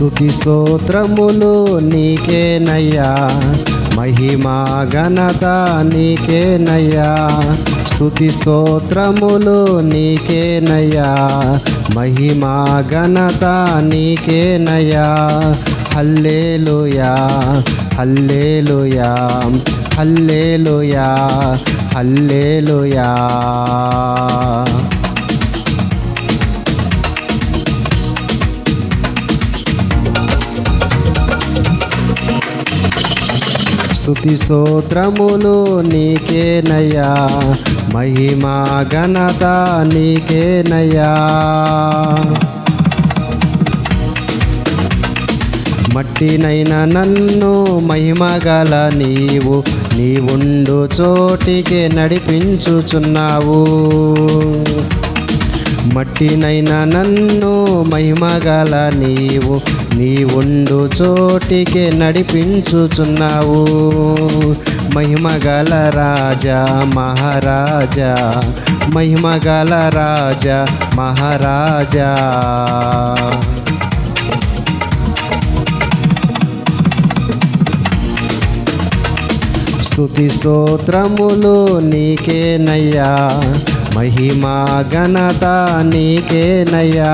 స్థుతి స్తోత్రములు నీకేనయ్యా. మహిమా ఘనత నీకేనయ్యా. స్థుతి స్తోత్రములు నీకేనయ్యా. మహిమా ఘనత నీకేనయ్యా. Hallelujah hallelujah hallelujah hallelujah. స్థుతి స్తోత్రములు నీకేనయ్యా. మహిమా ఘనత నీకేనయ్యా. మట్టినైన నన్ను మహిమగల నీవు నీవుండు చోటికి నడిపించుచున్నావు. మట్టినైన నన్ను మహిమగల నీవు నీవుండు చోటికి నడిపించుచున్నావు. మహిమగల రాజా మహారాజా మహిమగల రాజా మహారాజా. స్తుతి స్తోత్రములు నీకేనయ్యా. మహిమా ఘనత నీకేనయ్యా.